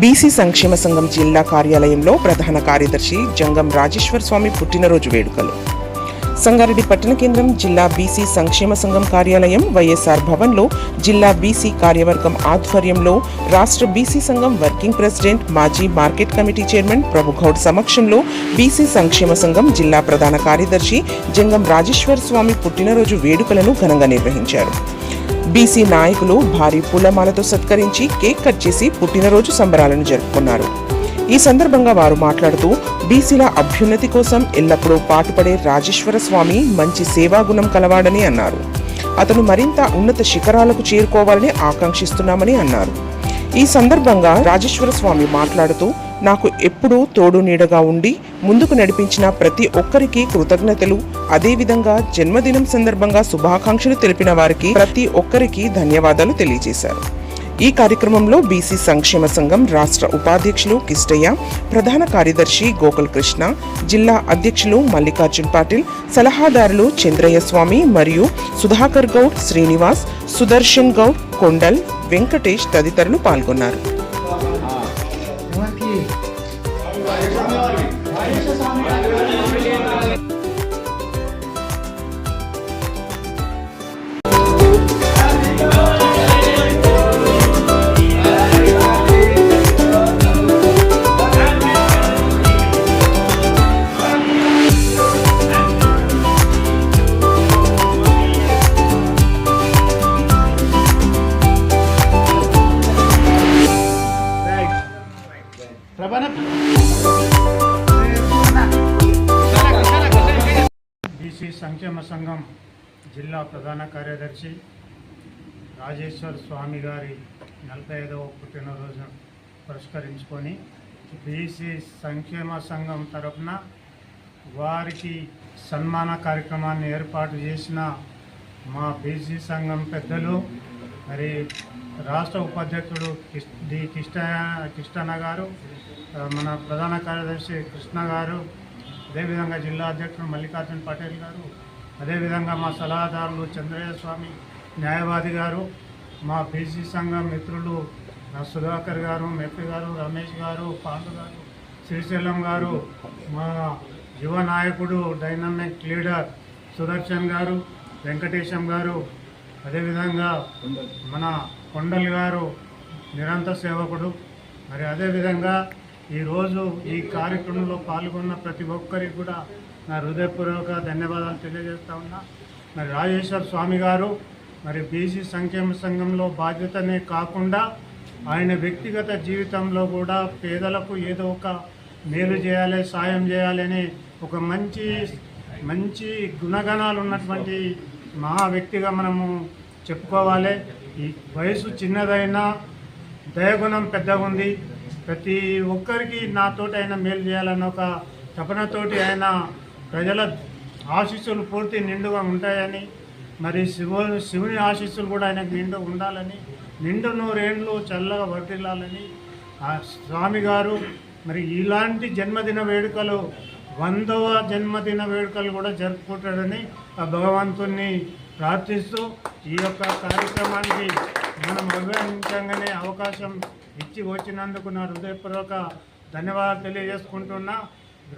BC సంక్షేమ సంఘం జిల్లా కార్యాలయంలో ప్రధాన కార్యదర్శి జంగం రాజేశ్వర స్వామి పుట్టినరోజు వేడుకలు. సంగారెడ్డి పట్టణ కేంద్రం జిల్లా బీసీ సంక్షేమ సంఘం కార్యాలయం వైఎస్ఆర్ భవన్లో జిల్లా బీసీ కార్యవర్గం ఆధ్వర్యంలో రాష్ట్ర బీసీ సంఘం వర్కింగ్ ప్రెసిడెంట్ మాజీ మార్కెట్ కమిటీ చైర్మన్ ప్రభుగౌడ్ సమక్షంలో బీసీ సంక్షేమ సంఘం జిల్లా ప్రధాన కార్యదర్శి జంగం రాజేశ్వర స్వామి పుట్టినరోజు వేడుకలను ఘనంగా నిర్వహించారు. బీసీ నాయకులు భారీ పూలమాలతో సత్కరించి కేక్ కట్ చేసి పుట్టినరోజు సంబరాలను జరుపుకున్నారు. ఈ సందర్భంగా వారు మాట్లాడుతూ బీసీల అభ్యున్నతి కోసం ఎల్లప్పుడూ పాటుపడే రాజేశ్వర స్వామి మంచి సేవాగుణం కలవాడని అన్నారు. అతను మరింత ఉన్నత శిఖరాలకు చేరుకోవాలని ఆకాంక్షిస్తున్నామని అన్నారు. ఈ సందర్భంగా రాజేశ్వర స్వామి మాట్లాడుతూ నాకు ఎప్పుడూ తోడు నీడగా ఉండి ముందుకు నడిపించిన ప్రతి ఒక్కరికి కృతజ్ఞతలు. అదేవిధంగా జన్మదినం సందర్భంగా శుభాకాంక్షలు తెలిపిన వారికి ప్రతి ఒక్కరికి ధన్యవాదాలు తెలియజేశారు. ఈ కార్యక్రమంలో బీసీ సంక్షేమ సంఘం రాష్ట్ర ఉపాధ్యక్షులు కిష్టయ్య ప్రధాన కార్యదర్శి గోకుల్ కృష్ణ జిల్లా అధ్యక్షులు మల్లికార్జున్ పాటిల్ సలహాదారులు చంద్రయ్య స్వామి మరియు సుధాకర్ గౌడ్ శ్రీనివాస్ సుదర్శన్ గౌడ్ కొండల్ వెంకటేష్ తదితరులు పాల్గొన్నారు. బీసీ సంక్షేమ సంఘం జిల్లా ప్రధాన కార్యదర్శి రాజేశ్వర్ స్వామి గారి నలభై ఐదవ పుట్టినరోజు పురస్కరించుకొని బీసీ సంక్షేమ సంఘం తరపున వారికి సన్మాన కార్యక్రమాన్ని ఏర్పాటు చేసిన మా బీసీ సంఘం పెద్దలు మరి రాష్ట్ర ఉపాధ్యక్షుడు డి కిష్ట కిష్టన్న గారు మన ప్రధాన కార్యదర్శి కృష్ణ గారు అదేవిధంగా జిల్లా అధ్యక్షుడు మల్లికార్జున పటేల్ గారు అదేవిధంగా మా సలహాదారులు చంద్రయ్య స్వామి న్యాయవాది గారు మా బీసీ సంఘం మిత్రులు సుధాకర్ గారు మెప్పి గారు రమేష్ గారు పాండు గారు శ్రీశైలం గారు మా యువ నాయకుడు డైనమిక్ లీడర్ సుదర్శన్ గారు వెంకటేశం గారు అదేవిధంగా మన కొండల్ గారు నిరంతర సేవకుడు. మరి అదేవిధంగా ఈరోజు ఈ కార్యక్రమంలో పాల్గొన్న ప్రతి ఒక్కరికి కూడా నా హృదయపూర్వక ధన్యవాదాలు తెలియజేస్తా ఉన్నా. మరి రాజేశ్వర స్వామి గారు మరి బీసీ సంక్షేమ సంఘంలో బాధ్యతనే కాకుండా ఆయన వ్యక్తిగత జీవితంలో కూడా పేదలకు ఏదో ఒక మేలు చేయాలి సాయం చేయాలని ఒక మంచి మంచి గుణగణాలు ఉన్నటువంటి మహా వ్యక్తిగా మనము చెప్పుకోవాలి. ఈ వయసు చిన్నదైనా దయగుణం పెద్దగా ఉంది ప్రతి ఒక్కరికి నాతోటి ఆయన మేలు చేయాలన్న ఒక తపనతోటి ఆయన ప్రజల ఆశీస్సులు పూర్తి నిండుగా ఉంటాయని మరి శివ శివుని ఆశీస్సులు కూడా ఆయనకు నిండు ఉండాలని నిండు నూరేండ్లు చల్లగా వర్తిల్లాలని ఆ స్వామి గారు మరి ఇలాంటి జన్మదిన వేడుకలు వందవ జన్మదిన వేడుకలు కూడా జరుపుకుంటాడని ఆ భగవంతుణ్ణి ప్రార్థిస్తూ ఈ యొక్క కార్యక్రమానికి మనం అభినందించగానే అవకాశం ఇచ్చి వచ్చినందుకు నా హృదయపూర్వక ధన్యవాదాలు తెలియజేసుకుంటున్నా.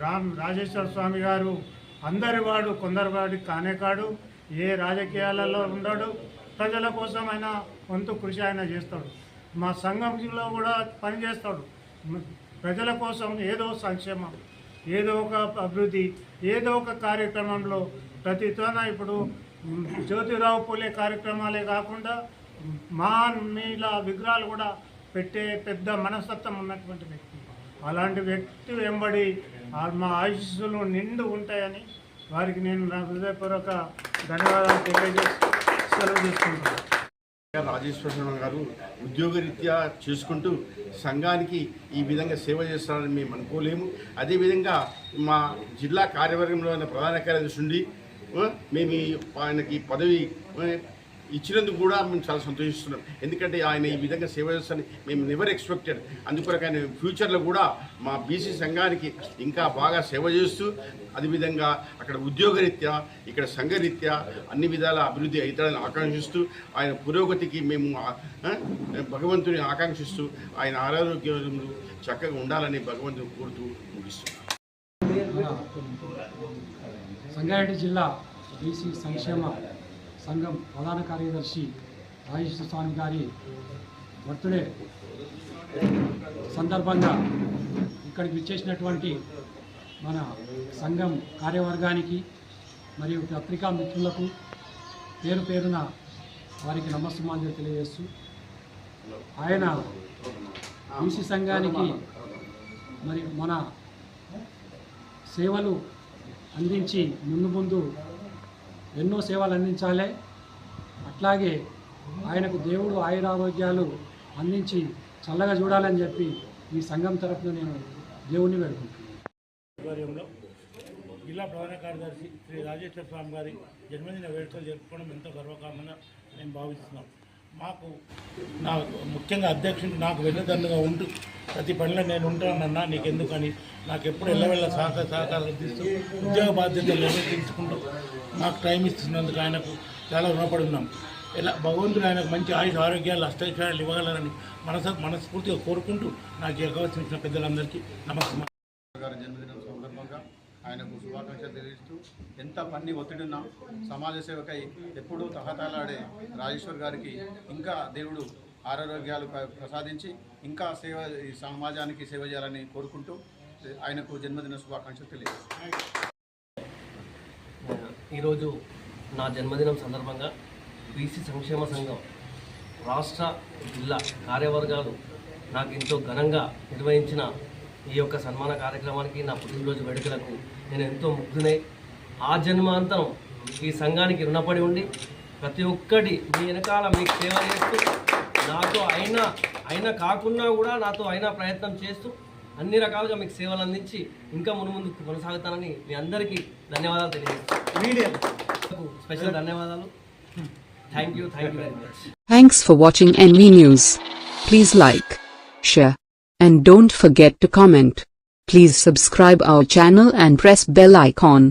రామ్ రాజేశ్వర స్వామి గారు అందరి వాడు కొందరి వాడి కానే కాడు ఏ రాజకీయాలలో ఉండడు ప్రజల కోసం ఆయన వంతు కృషి ఆయన చేస్తాడు. మా సంఘంలో కూడా పనిచేస్తాడు. ప్రజల కోసం ఏదో సంక్షేమం. ఏదో ఒక అభివృద్ధి ఏదో ఒక కార్యక్రమంలో ప్రతి తోన ఇప్పుడు జ్యోతిరావు పూలే కార్యక్రమాలే కాకుండా మా మీల విగ్రహాలు కూడా పెట్టే పెద్ద మనస్తత్వం ఉన్నటువంటి వ్యక్తి. అలాంటి వ్యక్తి వెంబడి ఆ మా ఆశీస్సులు నిండు ఉంటాయని వారికి నేను నా హృదయపూర్వక ధన్యవాదాలు తెలియజేసి సెలవు తీసుకుంటున్నాను రాజేశ్వరరావు గారు ఉద్యోగరీత్యా చేసుకుంటూ సంఘానికి ఈ విధంగా సేవ చేస్తారని మేము అనుకోలేము. అదేవిధంగా మా జిల్లా కార్యవర్గంలో ఉన్న ప్రధాన కార్యదర్శి ఉండి మేము ఈ ఆయనకి పదవి ఇచ్చినందుకు కూడా మేము చాలా సంతోషిస్తున్నాం. ఎందుకంటే ఆయన ఈ విధంగా సేవ చేస్తారని మేము నెవర్ ఎక్స్పెక్టెడ్ అందుకొరకు ఆయన ఫ్యూచర్లో కూడా మా బీసీ సంఘానికి ఇంకా బాగా సేవ చేస్తూ అదేవిధంగా అక్కడ ఉద్యోగరీత్యా ఇక్కడ సంఘరీత్యా అన్ని విధాల అభివృద్ధి అవుతాడని ఆకాంక్షిస్తూ ఆయన పురోగతికి మేము భగవంతుని ఆకాంక్షిస్తూ ఆయన ఆరోగ్యంలో చక్కగా ఉండాలని భగవంతుని కోరుతూ ముగిస్తున్నాం సంగారెడ్డి జిల్లా బీసీ సంక్షేమ సంఘం ప్రధాన కార్యదర్శి రాజేశ్వర స్వామి గారి బర్త్డే సందర్భంగా ఇక్కడికి విచ్చేసినటువంటి మన సంఘం కార్యవర్గానికి మరియు పత్రికా మిత్రులకు పేరు పేరున వారికి నమస్సుమాంజలి తెలియజేస్తూ ఆయన బీసీ సంఘానికి మరి మన సేవలు అందించి ముందు ముందు ఎన్నో సేవలు అందించాలి. అట్లాగే ఆయనకు దేవుడు ఆయురారోగ్యాలు అందించి చల్లగా చూడాలని చెప్పి ఈ సంఘం తరఫున నేను దేవుణ్ణి వేడుకుంటున్నాను. ఆధ్వర్యంలో జిల్లా ప్రధాన కార్యదర్శి శ్రీ రాజేశ్వర స్వామి గారి జన్మదిన వేడుకలు జరుపుకోవడం ఎంతో గర్వకారణంగా నేను భావిస్తున్నాం మాకు నా ముఖ్యంగా అధ్యక్షుడు నాకు వెన్నుదన్నుగా ఉంటూ ప్రతి పనిలో నేను ఉంటానన్నా నీకెందుకని. నాకు ఎప్పుడు ఎల్లవెళ్ళ సహకార సహకారం అందిస్తూ ఉద్యోగ బాధ్యతలు తీసుకుంటూ నాకు టైం ఇస్తున్నందుకు ఆయనకు చాలా రుణపడి ఉన్నాం. ఇలా భగవంతుడు ఆయనకు మంచి ఆయుష ఆరోగ్యాలు అష్టైశ్వర్యాలు ఇవ్వగలరని మనస మనస్ఫూర్తిగా కోరుకుంటూ నాకు ఎగవలసిన పెద్దలందరికీ నమస్కారం. జన్మదినం సందర్భంగా ఆయనకు శుభాకాంక్షలు తెలియజేస్తూ ఎంత పని ఒత్తిడి ఉన్నా సమాజ సేవకై ఎప్పుడూ తహతాలాడే రాజేశ్వర్ గారికి ఇంకా దేవుడు ఆరోగ్యాలు ప్ర- ప్రసాదించి ఇంకా సేవ ఈ సమాజానికి సేవ చేయాలని కోరుకుంటూ ఆయనకు జన్మదిన శుభాకాంక్షలు తెలియజేస్తాను ఈరోజు నా జన్మదినం సందర్భంగా బీసీ సంక్షేమ సంఘం రాష్ట్ర జిల్లా కార్యవర్గాలు నాకు ఎంతో ఘనంగా నిర్వహించిన ఈ యొక్క సన్మాన కార్యక్రమానికి నా పుట్టినరోజు వేడుకలకు నేను ఎంతో ముగ్ధునై ఆ జన్మాంతరం ఈ సంఘానికి రుణపడి ఉండి ప్రతి ఒక్కటి మీ వెనకాల మీకు సేవ చేస్తూ నాతో అయినా అయినా కాకుండా కూడా నాతో అయినా ప్రయత్నం చేస్తూ అన్ని రకాలుగా మీకు సేవలు అందించి ఇంకా మును ముందు కొనసాగుతానని మీ అందరికీ ధన్యవాదాలు తెలియజేస్తాను స్పెషల్ ధన్యవాదాలు. Thank you thank you very much thanks for watching N me news please like share and don't forget to comment please subscribe our channel and press bell icon